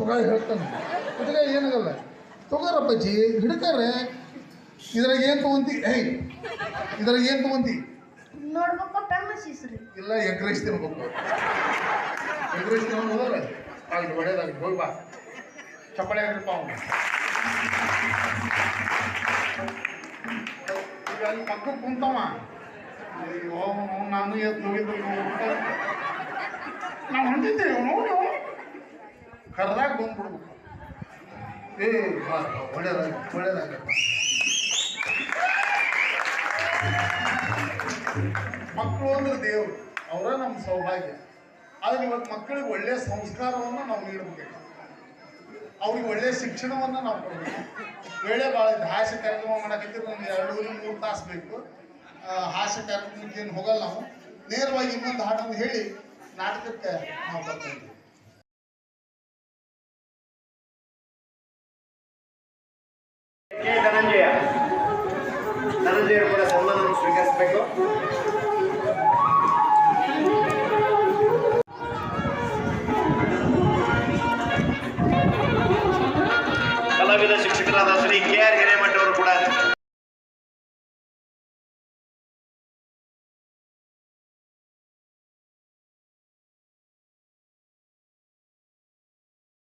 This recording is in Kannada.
ತುಗ ಹೇಳ್ತಾನೆ. ಅದಕ್ಕೆ ಏನಾಗಲ್ಲ. ತಗೋರಪ್ಪಜ್ಜಿ ಹಿಡ್ತಾರೆ ಇದ್ರಾಗ ಏನು ತೊಗೊಂತಿ? ಏಯ್ ಇದ್ರಾಗ ಏನು ತೊಗೊಂತಿ? ನೋಡ್ಬೇಕು ಫೇಮಸ್ ರೀ ಇಲ್ಲ ಎಗ್ ರೈಸ್ ತಿನ್ಬೇಕು. ಎಗ್ ರೈಸ್ ತಿನ್ನೋದು ಹೋದ್ರೆ ಅಲ್ಲಿ ಒಳ್ಳೇದಾಗಿ ಹೋಗಿ ಬಾ. ಚಪ್ಪಳೆ ಆಗಿರಪ್ಪ ಅವನು ಈಗ ಅಲ್ಲಿ ಪಕ್ಕ ಕುಂತವ. ಅಯ್ಯೋ ನಾನು ಎದ್ದು ಹೋಗಿದ್ದು ನಾವು ಹೊಂಟಿದ್ದೇವೆ ನೋಡಿ ಕರ್ದಾಗ ಬಂದ್ಬಿಡ್ಬೇಕು ಏ ಒಳ್ಳೇದಾಗ ಒಳ್ಳೇದಾಗ ಮಕ್ಕಳು ಅಂದ್ರೆ ದೇವರು, ಅವರ ನಮ್ಮ ಸೌಭಾಗ್ಯ. ಆದ್ರೆ ಇವತ್ತು ಮಕ್ಕಳಿಗೆ ಒಳ್ಳೆಯ ಸಂಸ್ಕಾರವನ್ನು ನಾವು ನೀಡಬೇಕು. ಅವ್ರಿಗೆ ಒಳ್ಳೆಯ ಶಿಕ್ಷಣವನ್ನು ನಾವು ಕೊಡಬೇಕು. ವೇಳೆ ಭಾಳ ಹಾಸ್ಯ ಕಾರ್ಯಕ್ರಮ ಮಾಡಕ್ಕೆ ಒಂದು ಎರಡೂವರೆ ಮೂರು ತಾಸು ಬೇಕು. ಹಾಸ್ಯ ಕಾರ್ಯಕ್ರಮಕ್ಕೆ ಏನು ಹೋಗಲ್ಲ ನಾವು. ನೇರವಾಗಿ ಇನ್ನೊಂದು ಹಾಡನ್ನು ಹೇಳಿ ನಾಟಕಕ್ಕೆ ನಾವು ಬರ್ತಾ Kalau kita cek sekitar